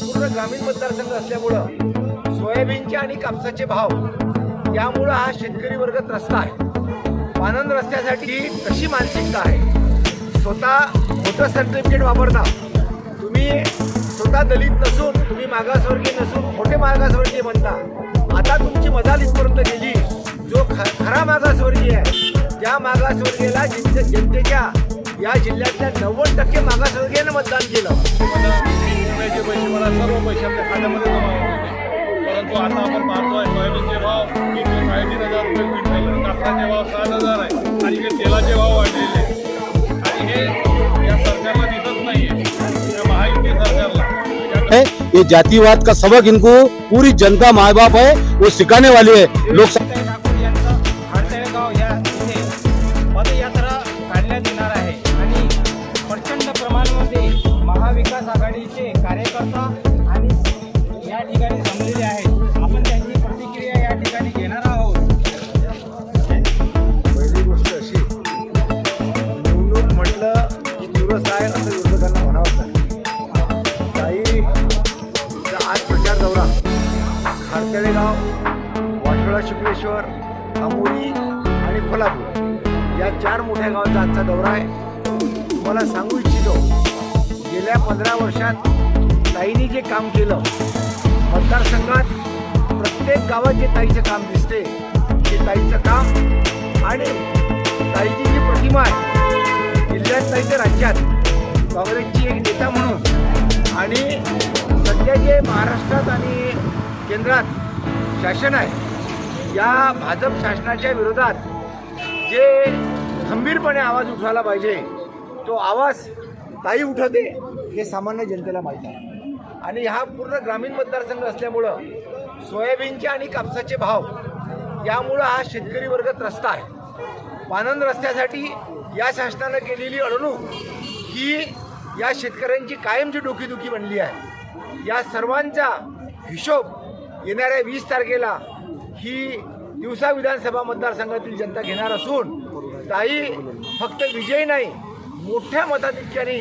पूर्ण ग्रामीण मतदारसंघ असल्यामुळं सोयाबीनचे आणि कापसाचे भाव यामुळं हा शेतकरी वर्ग त्रस्त आहे. पानंद रस्त्यासाठी कशी मानसिकता आहे? स्वतः मोठं सर्टिफिकेट वापरता. तुम्ही स्वतः दलित नसून तुम्ही मागासवर्गीय नसून मोठे मागासवर्गीय म्हणता आता तुमची मजाल इथपर्यंत गेली. जो ख खरा मागासवर्गीय आहे त्या मागासवर्गीयाला जिल्ह्या जनतेच्या या जिल्ह्यातल्या नव्वद टक्के मागासवर्गीयानं मतदान केलं. पैसे मला सर्व पैसे आपल्या खात्यामध्ये जमा होत परंतु आता आपण पाहतोय सोयाबीनचे भाव साडेतीन हजार रुपये क्विंटल कापसाचे भाव सात हजार आहे आणि हे तेलाचे भाव वाढलेले. आणि हे या सरकारला दिसत नाहीये या महायुती सरकारला. या है ये जातिवाद का सबक इनको? पूरी जनता माँ बाप है वो सिखाने वाली है। लोग कार्यक्रमांमध्ये महाविकास आघाडीचे कार्यकर्ता आणि या ठिकाणी जमलेले आहेत. आपण त्यांची प्रतिक्रिया या ठिकाणी घेणार आहोत. पहिली गोष्ट अशी निवडणूक म्हटलं की चुरस आहे असं विरोधकांना म्हणावं लागतं आज प्रचार दौरा खारतळे गाव वाटोळा शुक्लेश्वर आमोली आणि कोल्हापूर या चार मोठ्या गावाचा आजचा दौरा आहे. तुम्हाला सांगू इच्छितो गेल्या पंधरा वर्षात ताईने जे काम केलं मतदारसंघात प्रत्येक गावात जे ताईचं काम दिसते ते ताईचं काम आणि ताईची जी प्रतिमा आहे जिल्ह्यात नाही तर राज्यात काँग्रेसची एक नेता म्हणून आणि सध्या जे महाराष्ट्रात आणि केंद्रात शासन आहे या भाजप शासनाच्या विरोधात जे खंबीरपणे आवाज उठवायला पाहिजे तो आवाज ताई उठवते. हे सामान्य जनतेला माहीत आहे. आणि हा पूर्ण ग्रामीण मतदारसंघ असल्यामुळं सोयाबीनचे आणि कापसाचे भाव यामुळं हा शेतकरी वर्ग त्रस्त आहे. पानंद रस्त्यासाठी या शासनानं केलेली अडवणूक ही या शेतकऱ्यांची कायमची डोकीदुखी बनली आहे. या सर्वांचा हिशोब येणाऱ्या वीस तारखेला ही दिवसा विधानसभा मतदारसंघातील जनता घेणार असून ताई फक्त विजय नाही मोठ्या मताधिक्याने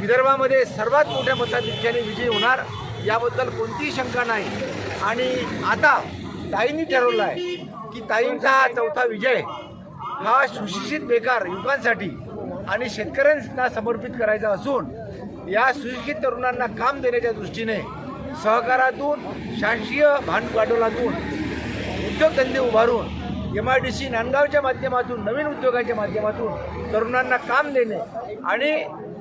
विदर्भामध्ये सर्वात मोठ्या मताधिक्याने विजयी होणार याबद्दल कोणतीही शंका नाही. आणि आता ताईंनी ठरवलं आहे की ताईंचा हा चौथा विजय हा सुशिक्षित बेकार युवकांसाठी आणि शेतकऱ्यांना समर्पित करायचा असून या सुशिक्षित तरुणांना काम देण्याच्या दृष्टीने सहकारातून शासकीय भांडवाटोलातून उद्योगधंदे उभारून एम आय डी सी नांदगावच्या माध्यमातून नवीन उद्योगाच्या माध्यमातून तरुणांना काम देणे आणि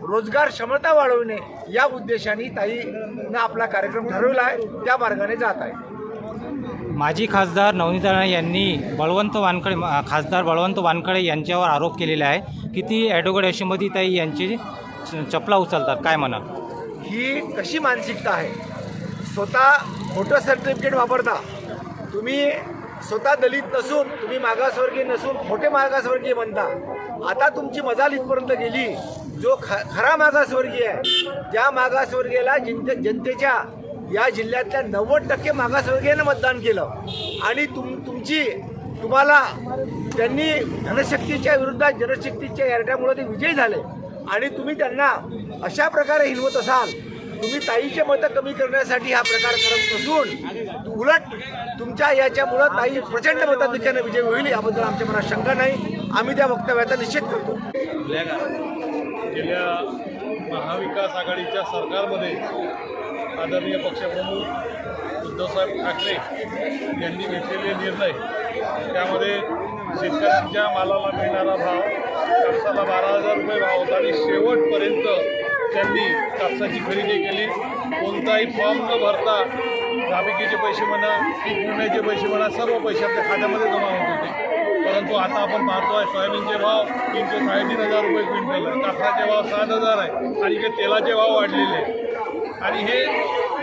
रोजगार क्षमता वाढवणे या उद्देशाने ताईनं आपला कार्यक्रम ठरवला आहे. त्या मार्गाने जात आहे. माजी खासदार नवनीत राणे यांनी बळवंत वानखडे खासदार बळवंत वानखडे यांच्यावर आरोप केलेले आहे की ती ॲडव्होकेट यशोमतीताई यांची च- चपला उचलतात. काय म्हणाल? ही कशी मानसिकता आहे? स्वतः खोटं सर्टिफिकेट वापरता. तुम्ही स्वतः दलित नसून तुम्ही मागासवर्गीय नसून खोटे मागासवर्गीय म्हणता आता तुमची मजाल इथपर्यंत गेली. जो ख खरा मागासवर्गीय आहे ज्या मागासवर्गीयाला जनते जनतेच्या या जिल्ह्यातल्या नव्वद टक्के मागासवर्गीयानं मतदान केलं. आणि तुम तुमची तुम्हाला त्यांनी धनशक्तीच्या विरुद्ध जनशक्तीच्या एरट्यामुळे ते विजयी झाले. आणि तुम्ही त्यांना अशा प्रकारे हिनवत असाल तुम्ही ताईचे मतं कमी करण्यासाठी हा प्रकार करत नसून उलट तुमच्या याच्यामुळं ताई प्रचंड मताधिक्याने विजय होईल याबद्दल आमच्या मनात शंका नाही. आम्ही त्या वक्तव्याचा निश्चित करतो. गेल्या महाविकास आघाडीच्या सरकारमध्ये आदरणीय पक्षप्रमुख उद्धवसाहेब ठाकरे यांनी घेतलेले निर्णय त्यामध्ये शेतकऱ्यांच्या मालाला मिळणारा भाव कापसाला बारा हजार रुपये भाव होता आणि शेवटपर्यंत त्यांनी कापसाची खरेदी केली. कोणताही फॉर्म न भरता नाभिकीचे पैसे म्हणा पीक विम्याचे पैसे म्हणा सर्व पैसे आपल्या खात्यामध्ये जमा होत होते. परंतु आता आपण पाहतो आहे सोयाबीनचे भाव तीनशे साडेतीन हजार रुपये क्विंटल कापसाचे भाव सात हजार आहे आणि इकडे तेलाचे भाव वाढलेले आहे. आणि हे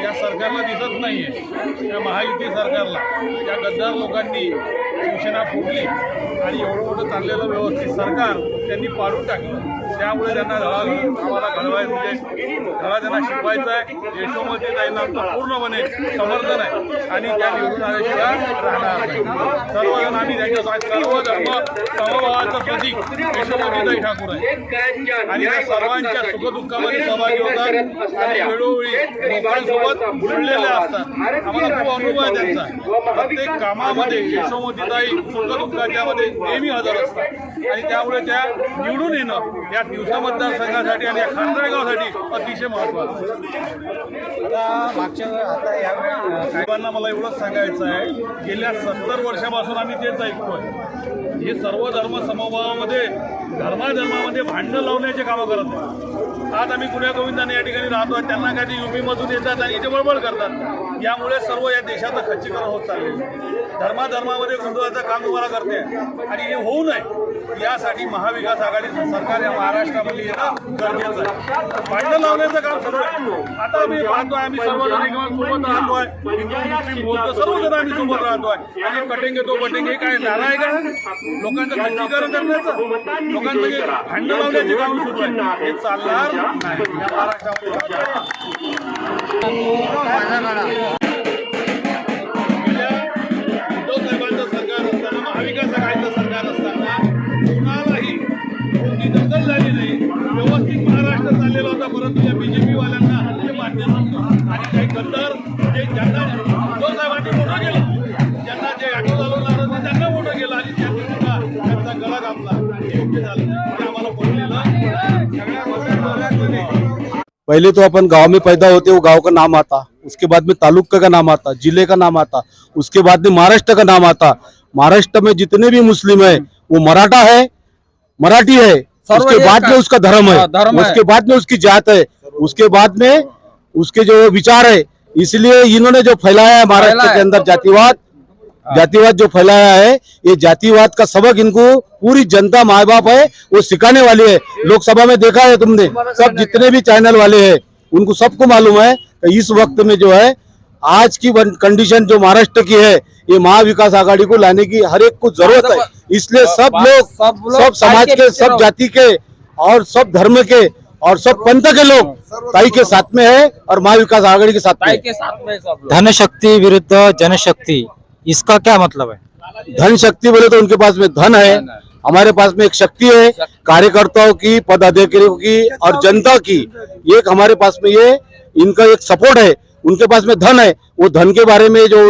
या सरकारला दिसत नाही आहे या महायुती सरकारला. या गद्दार लोकांनी शिवसेना फुटली आणि एवढं मोठं चाललेलं व्यवस्थित सरकार त्यांनी पाडून टाकलं. त्यामुळे त्यांना आम्हाला घडवायचं म्हणजे धडा त्यांना शिकवायचा आहे यशोमती ताईंना आमचं पूर्णपणे समर्थन आहे. आणि त्या निवडून आल्याशिवाय राहणार नाही. सर्वजण आम्ही त्यांच्या सर्व धर्म समभावाचं प्रतीक यशोमतीताई ठाकूर आहे. आणि त्या सर्वांच्या सुखदुःखामध्ये सहभागी होतात. आणि वेळोवेळी लोकांसोबत जुळलेले असतात. आम्हाला खूप अनुभव आहे त्यांचा. प्रत्येक कामामध्ये यशोमतीताई सुखदुःखाच्यामध्ये नेहमी हजर असतात. आणि त्यामुळे त्या निवडून येणं या दिवसा मतदारसंघासाठी आणि या खांदळगावसाठी अतिशय महत्वाचं आहे. आता मागच्या आता अ, साहेबांना मला एवढंच सांगायचं आहे गेल्या सत्तर वर्षापासून आम्ही तेच ऐकतोय. हे सर्व धर्म समभावामध्ये धर्माधर्मामध्ये भांडणं लावण्याचे कामं करत आहे आज आम्ही गुन्ह्या गोविंदाने या ठिकाणी राहतो त्यांना काय ते युपी मधून येतात आणि इथे बळबळ करतात. यामुळे सर्व या देशाचं खच्चीकरण होत चाललेलं. धर्माधर्मामध्ये गोंधळाचं काम तुम्हाला करते. आणि हे होऊ नये. यासाठी महाविकास आघाडी सरकार या महाराष्ट्रामध्ये येणं गरजेचं आहे. भांडणं लावण्याचं काम सुरू आहे. आता आम्ही पाहतोय आम्ही सर्वजण एकमेकांसोबत सोबत राहतोय हिंदू मुस्लिम बौद्ध सर्वजण आम्ही सोबत राहतोय आणि कटेंगे तो बटेंगे काय नारा आहे का? लोकांचं खच्चीकरण करण्याचं? लोकांचं भांडण लावण्याचे काम सुरू आहे हे चालणार नाही. या महाराष्ट्रामध्ये पहले तो अपन गाँव में पैदा होते वो गाँव का नाम आता। उसके बाद में तालुका का नाम आता ज़िले का नाम आता। उसके बाद में महाराष्ट्र का नाम आता। महाराष्ट्र में जितने भी मुस्लिम है वो मराठा है मराठी है। उसके बाद में उसका धर्म है। हाँ, धर्म है। उसके बाद में उसकी जात है। उसके बाद में उसके जो विचार है इसलिए इन्होंने जो फैलाया है महाराष्ट्र के अंदर जातिवाद जातिवाद जो फैलाया है ये जातिवाद का सबक इनको पूरी जनता माँ बाप है वो सिखाने वाली है। लोकसभा में देखा है तुमने सब जितने भी चैनल वाले हैं उनको सबको मालूम है कि इस वक्त में जो है आज की कंडीशन जो महाराष्ट्र की है ये महाविकास आघाड़ी को लाने की हर एक को ज़रूरत है। इसलिए सब लोग सब सब समाज के के सब जाति के और सब धर्म के और सब पंथ के लोग ताई के साथ में है और महाविकास आघाड़ी के साथ में है। लोग। धनशक्ति विरुद्ध जनशक्ति। इसका क्या मतलब है? धन शक्ति बोले तो उनके पास में धन है। हमारे पास में एक शक्ति है कार्यकर्ताओं की पदाधिकारियों की और जनता की। एक हमारे पास में ये इनका एक सपोर्ट है। उनके पास में धन है। वो धन के बारे में जो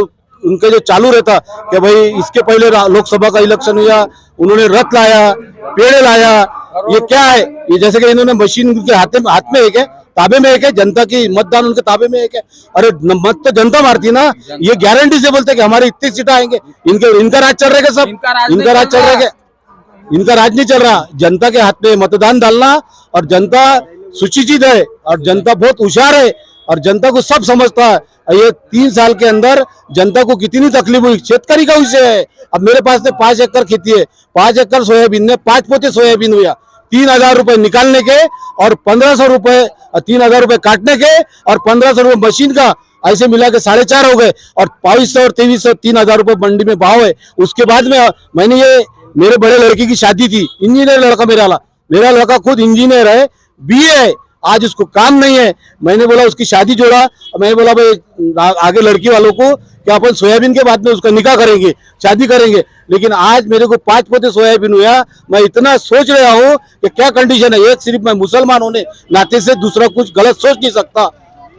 उनके जो चालू रहता कि भाई इसके पहले लोकसभा का इलेक्शन हुआ उन्होंने रथ लाया पेड़ लाया ये क्या है? ये जैसे कि इन्होंने मशीन उनके हाथ में हाथ में है ताबे में एक है जनता की मतदान उनके ताबे में एक है। अरे मत तो जनता मारती है ना ये गारंटी से बोलते हैं कि हमारे इतनी सीटें आएँगे। इनके इनका राज चल रहेगा सब। इनका राज चल रहा। इनका राज नहीं चल रहा। जनता के हाथ में मतदान डालना और जनता सुशिक्षित है और जनता बहुत होशियार है और जनता को सब समझता है। ये तीन साल के अंदर जनता को कितनी तकलीफ़ हुई? शेतकरी का विषय है। अब मेरे पास में पाँच एकड़ खेती है। पाँच एकड़ सोयाबीन ने पाँच पोते सोयाबीन हुआ। तीन हज़ार रुपए निकालने के और पंद्रह सौ रुपए तीन हज़ार रुपए काटने के और पंद्रह सौ रुपए मशीन का ऐसे मिला के साढ़े चार हो गए और बाईस सौ और तेईस सौ तीन हज़ार रुपए मंडी में भाव है। उसके बाद में मैंने ये मेरे बड़े लड़के की शादी थी। इंजीनियर लड़का मेरा वाला मेरा लड़का खुद इंजीनियर है बी आज उसको काम नहीं है। मैंने बोला, उसकी शादी जोड़ा। और मैंने बोला, भाई आगे लड़की वालों को कि अपन सोयाबीन के बाद में उसका निकाह करेंगे, शादी करेंगे? लेकिन आज मेरे को पाँच पोते सोयाबीन हुआ। मैं इतना सोच रहा हूँ कि क्या कंडीशन है। एक सिर्फ़ मैं मुसलमान होने नाते से दूसरा कुछ गलत सोच नहीं सकता।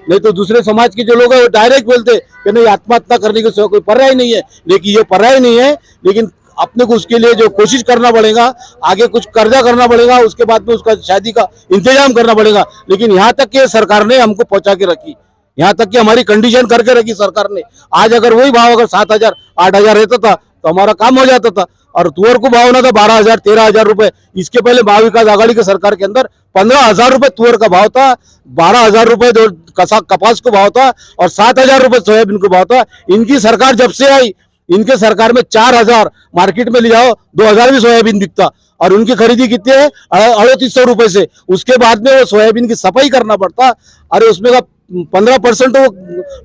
नहीं तो दूसरे समाज के जो लोग हैं, वो डायरेक्ट बोलते कि नहीं, आत्महत्या करने के कोई पर्याय नहीं है। लेकिन ये पर्याय नहीं है। लेकिन अपने को उसके लिए जो कोशिश करना पड़ेगा, आगे कुछ कर्जा करना पड़ेगा, उसके बाद में उसका शादी का इंतज़ाम करना पड़ेगा। लेकिन यहाँ तक कि सरकार ने हमको पहुँचा के रखी। यहाँ तक कि हमारी कंडीशन करके रखी सरकार ने। आज अगर वही भाव अगर सात हज़ार, आठ हज़ार रहता था तो हमारा काम हो जाता था। और तुअर को भाव ना था बारह हज़ार, तेरह हज़ार रुपए। इसके पहले महाविकास आघाड़ी की सरकार के अंदर पंद्रह हज़ार रुपए तुअर का भाव था, बारह हज़ार रुपए कपास को भाव था, और सात हज़ार रुपए सोयाबीन को भाव था। इनकी सरकार जब से आई इनके सरकार में चार हज़ार मार्केट में ले जाओ दो हज़ार भी सोयाबीन बिकता। और उनकी खरीदी कितनी है? अड़तीस सौ रुपए से। उसके बाद में वो सोयाबीन की सफ़ाई करना पड़ता। अरे उसमें का पंद्रह परसेंट वो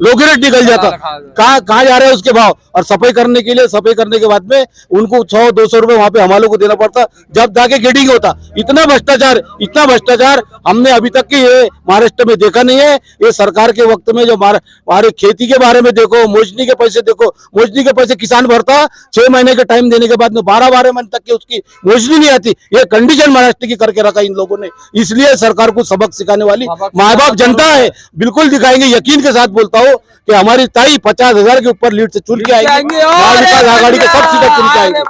लोग रेट निकल जाता। कहाँ कहाँ जा रहे हैं उसके भाव? और सफ़ाई करने के लिए सफ़ाई करने के बाद में उनको सौ दो सौ रुपए वहाँ पे हमारे को देना पड़ता जब जाके गेटिंग होता। इतना भ्रष्टाचार इतना भ्रष्टाचार हमने अभी तक की ये महाराष्ट्र में देखा नहीं है। ये सरकार के वक्त में जो हमारे हमारे खेती के बारे में देखो मोजनी के पैसे देखो मोजनी के पैसे किसान भरता छह महीने के टाइम देने के बाद में बारह बारह महीने तक की उसकी मोजनी नहीं आती। ये कंडीशन महाराष्ट्र की करके रखा इन लोगों ने। इसलिए सरकार को सबक सिखाने वाली माँ बाप जनता है। बिल्कुल दिखाएंगे यकीन के साथ बोलता हूँ कि हमारी ताई पचास हजार के ऊपर लीड से चुन के आएंगे। महाविकास आघाड़ी के सब सीटें चुन के आएंगे।